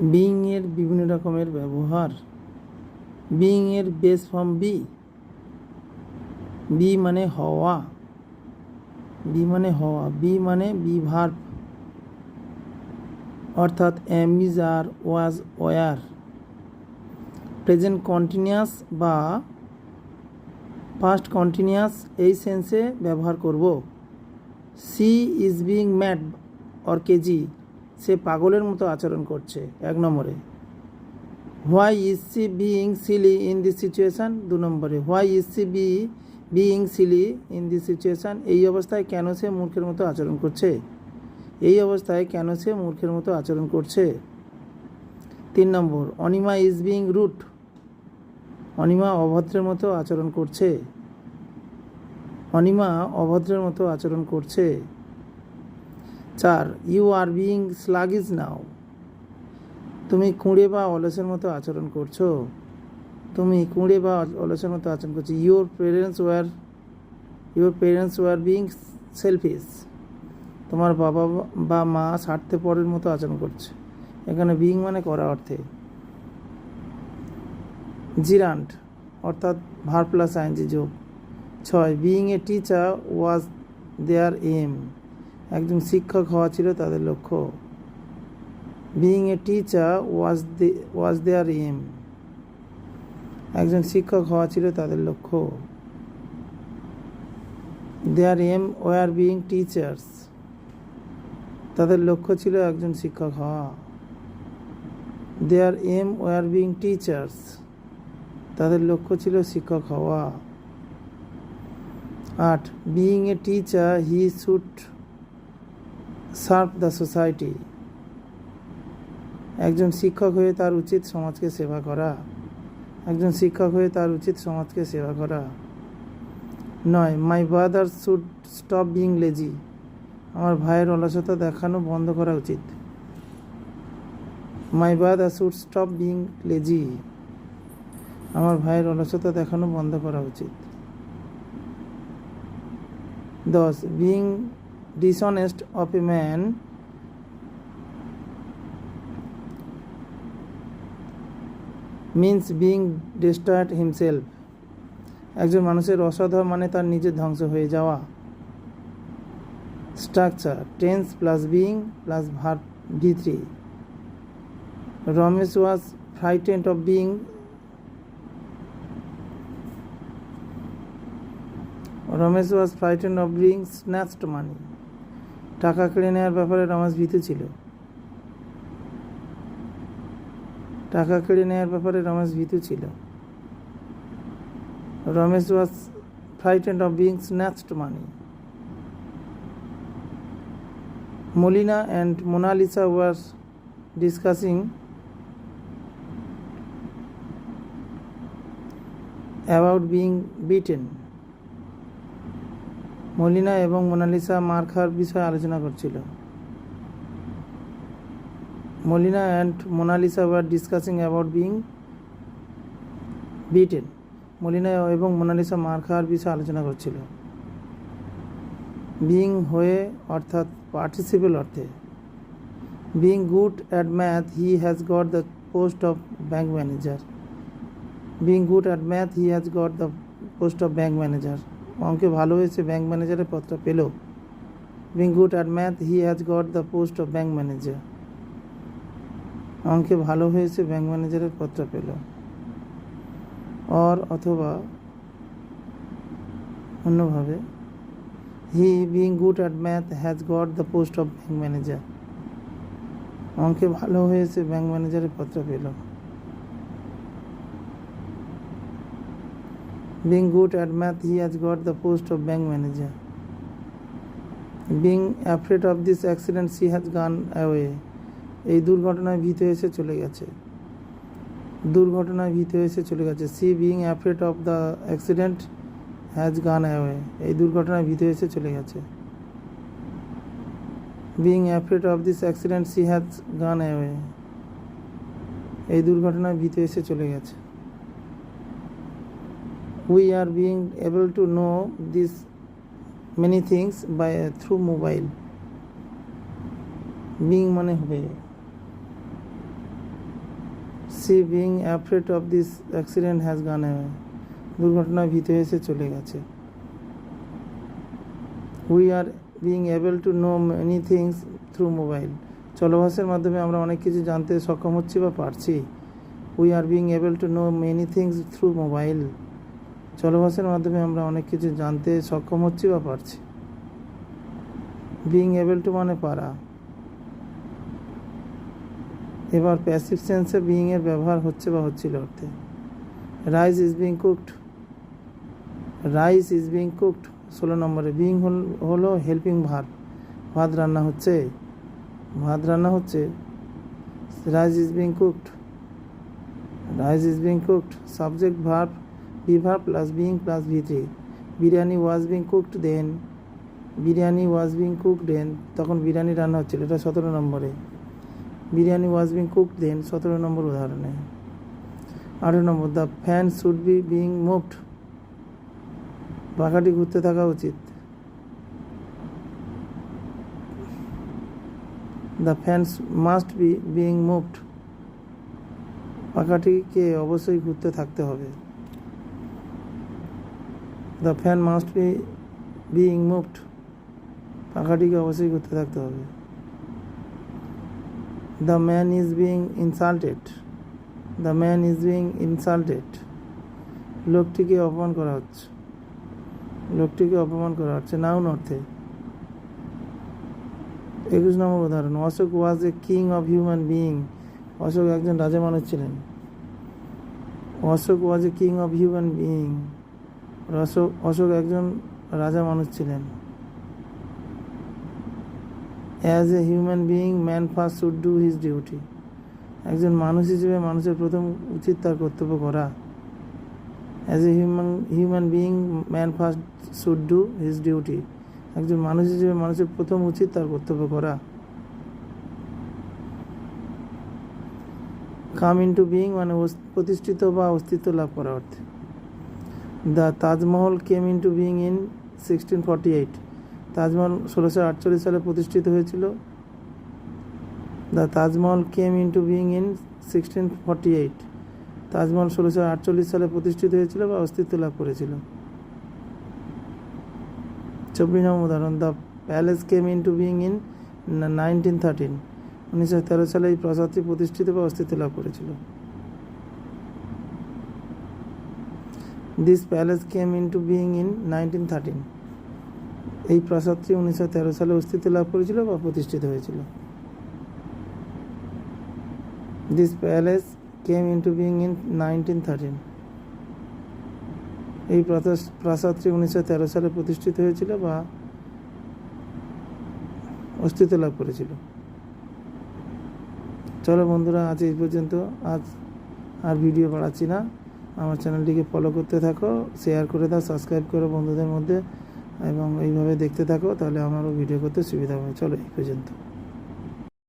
Being এর বিভিন্ন রকমের ব্যবহার। বিং এর বেস ফর্ম বি বি মানে হওয়া। বি মানে হওয়া। বি মানে বি অর্থাৎ am is are was were present continuous বা পাস্ট কন্টিনিউয়াস এই সেন্সে ব্যবহার করব। She is being mad or KG সে পাগলের মতো আচরণ করছে, এক নম্বরে। Why is she being silly in this situation দু নম্বরে why is she be being silly in this situation এই অবস্থায় কেন সে মূর্খের মতো আচরণ করছে? এই অবস্থায় কেন সে মূর্খের মতো আচরণ করছে? তিন নম্বর, Anima is being rude Anima অভদ্রের মতো আচরণ করছে। অনিমা অভদ্রের মতো আচরণ করছে। চার ইউ আর বিইং স্লাগিজ নাও তুমি কুঁড়ে বা অলসের মতো আচরণ করছ। তুমি কুঁড়ে বা অলসের মতো আচরণ করছ। Your parents were your parents were being selfish তোমার বাবা বা মা স্বার্থপরের মতো আচরণ করছে। এখানে বিইং মানে করা অর্থে। জিরান্ট অর্থাৎ ভার প্লাস আইনজি যোগ। ছয় being a teacher was their aim একজন শিক্ষক হওয়া ছিল তাদের লক্ষ্য। Being a teacher was they was their aim একজন শিক্ষক হওয়া ছিল তাদের লক্ষ্য। Their aim were being teachers তাদের লক্ষ্য ছিল একজন শিক্ষক হওয়া। Their aim were being teachers তাদের লক্ষ্য ছিল শিক্ষক হওয়া। আট being a teacher he should serve the society. একজন শিক্ষক হয়ে তার উচিত সমাজকে সেবা করা। একজন শিক্ষক হয়ে তার উচিত সমাজকে সেবা করা। নয় my brother should stop being lazy আমার ভাইয়ের অলসতা দেখানো বন্ধ করা উচিত। My brother should stop being lazy আমার ভাইয়ের অলসতা দেখানো বন্ধ করা উচিত। দশ being dishonest of a man means being destroyed himself. একজন মানুষের হওয়া মানে তার নিজের ধ্বংস হয়ে যাওয়া। Structure tense plus being plus verb V three Ramesh was frightened of being Ramesh was frightened of being snatched money টাকা কেড়ে নেওয়ার ব্যাপারে রমেশ ভীতু ছিল। টাকা কেড়ে নেওয়ার ব্যাপারে রমেশ ভীতু ছিল। Ramesh was frightened of being snatched money Malina and Monalisa were discussing about being beaten Malina এবং মোনালিসা মার খাওয়ার বিষয়ে আলোচনা করছিল। Malina and Monalisa were discussing about being beaten Malina এবং মোনালিসা মার খাওয়ার বিষয়ে আলোচনা করছিল। বিং হয়ে অর্থাৎ পার্টিসিপেল অর্থে। Being good at math he has got the post of bank manager being good at math he has got the post of bank manager অঙ্কে ভালো হয়েছে ব্যাংক ম্যানেজারের পদটা পেল। Being good at math he has got the post of bank manager অঙ্কে ভালো হয়েছে bank ম্যানেজারের পদটা পেল। অর অথবা অন্যভাবে he being good at math has got the post of bank manager অঙ্কে ভালো হয়েছে ব্যাংক ম্যানেজারের পদটা পেল। Being good at math, he has got the post of bank manager. Being afraid of this accident, she has gone away. এই দুর্ঘটনায় ভীত এসে চলে গেছে। দুর্ঘটনায় ভীত এসে চলে গেছে। She being afraid of the accident has gone away এই দুর্ঘটনায় ভীত এসে চলে গেছে। Being afraid of this accident she has gone away এই দুর্ঘটনায় ভীত এসে চলে গেছে। We are being able to know these many things by, through mobile. Being মানে হবে she being afraid of this accident has gone দুর্ঘটনায় ভীত হয়ে সে চলে গেছে we are being able to know many things through mobile চলভাষের মাধ্যমে আমরা অনেক কিছু জানতে সক্ষম হচ্ছি বা পারছি we are being able to know many things through mobile চলভাষের মাধ্যমে আমরা অনেক কিছু জানতে সক্ষম হচ্ছি বা পারছি। বিং এবল টু মানে পারা। এবার প্যাসিভ সেন্সে বিং এর ব্যবহার হচ্ছে বা হচ্ছিল অর্থে। Rice is being cooked rice is being cooked ষোলো নম্বরে বিং হলো হেল্পিং ভাত। ভাত রান্না হচ্ছে? ভাত রান্না হচ্ছে? Rice is being cooked rice is being cooked subject verb be verb plus being plus V three biryani was being cooked then biryani was being cooked then তখন বিরিয়ানি রান্না হচ্ছিল, এটা সতেরো নম্বরে। Biryani was being cooked then সতেরো নম্বর উদাহরণে। আঠেরো নম্বর the fan should be being moved পাখাটি ঘুরতে থাকা উচিত। The fan must be being moved পাখাটিকে অবশ্যই ঘুরতে থাকতে হবে। The fan must be being moved পাখাটিকে অবশ্যই ঘুরতে থাকতে হবে। The man is being insulted the man is being insulted লোকটিকে অপমান করা হচ্ছে। লোকটিকে অপমান করা হচ্ছে। নাউন অর্থে। একুশ নম্বর উদাহরণ। Ashok was a king of human being Ashok একজন রাজা মানুষ ছিলেন। Ashok was a king of human being Ashok Ashok একজন রাজা মানুষ ছিলেন। As a human being man first should do his duty একজন মানুষ হিসেবে মানুষের প্রথম উচিত তার কর্তব্য করা। As a human human being man first should do his duty একজন মানুষ হিসেবে মানুষের প্রথম উচিত তার কর্তব্য করা। কাম ইন্টু বিইং মানে প্রতিষ্ঠিত বা অস্তিত্ব লাভ করা অর্থে। The Taj Mahal came into being in sixteen forty eight. Taj Mahal ষোলোশো আটচল্লিশ সালে প্রতিষ্ঠিত হয়েছিল। The Taj Mahal came into being in sixteen forty eight. Taj Mahal ষোলোশো আটচল্লিশ সালে প্রতিষ্ঠিত হয়েছিল বা অস্তিত্ব লাভ করেছিল। চব্বিশ নম্বর উদাহরণ, the palace came into being in nineteen thirteen. উনিশশো তেরো সালে এই প্রাসাদটি প্রতিষ্ঠিত বা অস্তিত্ব লাভ করেছিল। This palace came into being in nineteen thirteen এই প্রাসাদটি উনিশশো তেরো সালে অস্তিত্ব লাভ করেছিল বা প্রতিষ্ঠিত হয়েছিল। This palace came into being in nineteen thirteen এই প্রাসাদ- প্রাসাদটি উনিশশো তেরো সালে প্রতিষ্ঠিত হয়েছিল বা অস্তিত্ব লাভ করেছিল। চলো বন্ধুরা, আজ এই পর্যন্ত। আজ আর ভিডিও বাড়াচ্ছি না। আমার চ্যানেলটিকে ফলো করতে থাকো শেয়ার করে দাও সাবস্ক্রাইব করো বন্ধুদের মধ্যে এবং এইভাবে দেখতে থাকো, তাহলে আমারও ভিডিও করতে সুবিধা হবে। চলো এই পর্যন্ত।